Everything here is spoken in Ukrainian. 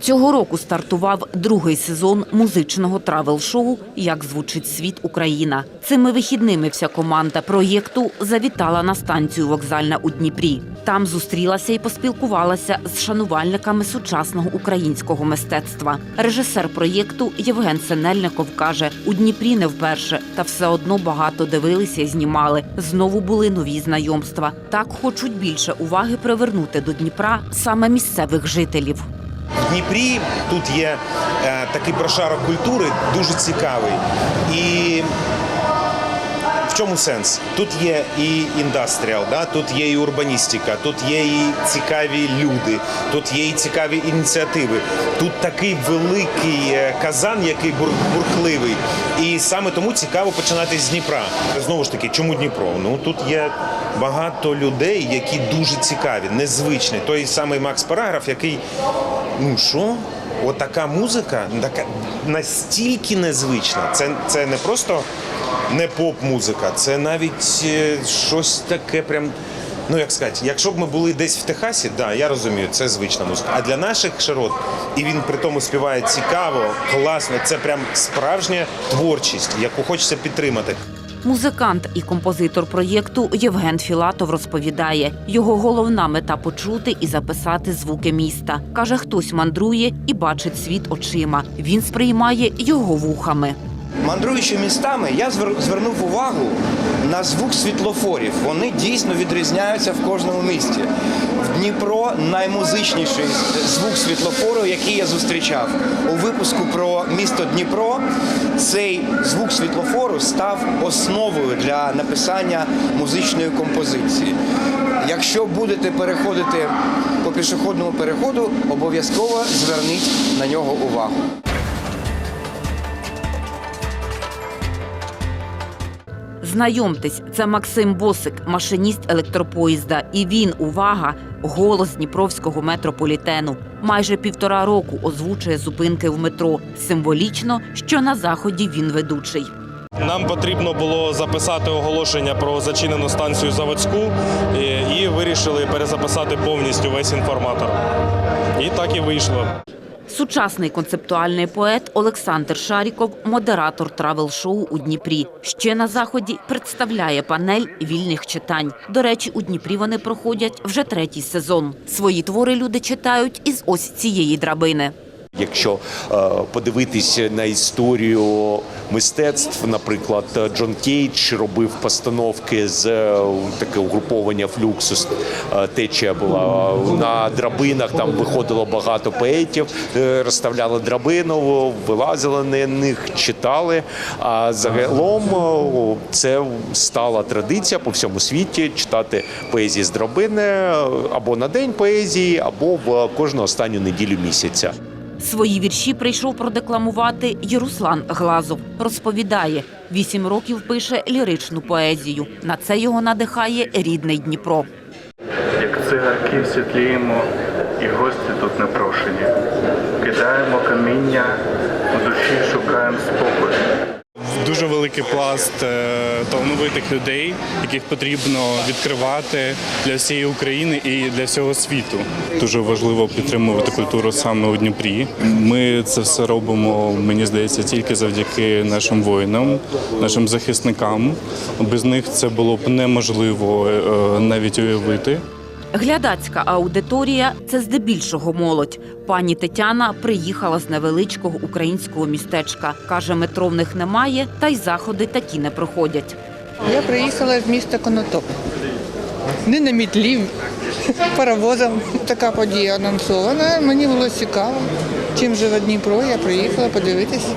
Цього року стартував другий сезон музичного травел-шоу Як звучить світ Україна. Цими вихідними вся команда проєкту завітала на станцію вокзальна у Дніпрі. Там зустрілася і поспілкувалася з шанувальниками сучасного українського мистецтва. Режисер проєкту Євген Синельников каже: у Дніпрі не вперше, та все одно багато дивилися і знімали. Знову були нові знайомства. Так хочуть більше уваги привернути до Дніпра саме місцевих жителів. Дніпрі тут є е, такий прошарок культури, дуже цікавий. І в чому сенс? Тут є і індастріал, да? тут є і урбаністика, тут є і цікаві люди, тут є і цікаві ініціативи. Тут такий великий е, казан, який бур- бурхливий. І саме тому цікаво починати з Дніпра. Знову ж таки, чому Дніпро? Ну тут є багато людей, які дуже цікаві, незвичні. Той самий Макс Параграф, який Ну що? Отака музика, така настільки незвична. Це, це не просто не поп-музика, це навіть е, щось таке прям. Ну, як сказати, якщо б ми були десь в Техасі, да, я розумію, це звична музика. А для наших широт, і він при тому співає цікаво, класно, це прям справжня творчість, яку хочеться підтримати. Музикант і композитор проєкту Євген Філатов розповідає, його головна мета почути і записати звуки міста. Каже, хтось мандрує і бачить світ очима. Він сприймає його вухами. Мандруючи містами, я звернув увагу на звук світлофорів. Вони дійсно відрізняються в кожному місті. В Дніпро наймузичніший звук світлофору, який я зустрічав. У випуску про місто Дніпро цей звук світлофору став основою для написання музичної композиції. Якщо будете переходити по пішохідному переходу, обов'язково зверніть на нього увагу. Знайомтесь, це Максим Босик, машиніст електропоїзда. І він, увага, голос дніпровського метрополітену. Майже півтора року озвучує зупинки в метро. Символічно, що на заході він ведучий. Нам потрібно було записати оголошення про зачинену станцію заводську і, вирішили перезаписати повністю весь інформатор. І так і вийшло. Сучасний концептуальний поет Олександр Шаріков, модератор травел-шоу у Дніпрі. Ще на заході представляє панель вільних читань. До речі, у Дніпрі вони проходять вже третій сезон. Свої твори люди читають із ось цієї драбини. Якщо е, подивитись на історію мистецтв, наприклад, Джон Кейдж робив постановки з е, таке угруповання флюксус. е, Течія була на драбинах. Там виходило багато поетів, розставляли драбину, вилазили на них, читали. А загалом це стала традиція по всьому світі читати поезії з драбини або на день поезії, або в кожну останню неділю місяця. Свої вірші прийшов продекламувати Єруслан Глазов. Розповідає, вісім років пише ліричну поезію. На це його надихає рідний Дніпро. Як цигарки світліємо, і гості тут непрошені. Кидаємо каміння, у душі шукаємо спокою. Дуже великий пласт е, талановитих людей, яких потрібно відкривати для всієї України і для всього світу. Дуже важливо підтримувати культуру саме у Дніпрі. Ми це все робимо, мені здається, тільки завдяки нашим воїнам, нашим захисникам. Без них це було б неможливо е, навіть уявити. Глядацька аудиторія це здебільшого молодь. Пані Тетяна приїхала з невеличкого українського містечка. Каже, метро в них немає, та й заходи такі не проходять. Я приїхала з міста Конотоп. Не на мітлі, паровозом. Така подія анонсована. Мені було цікаво. Чим живе Дніпро, я приїхала подивитися.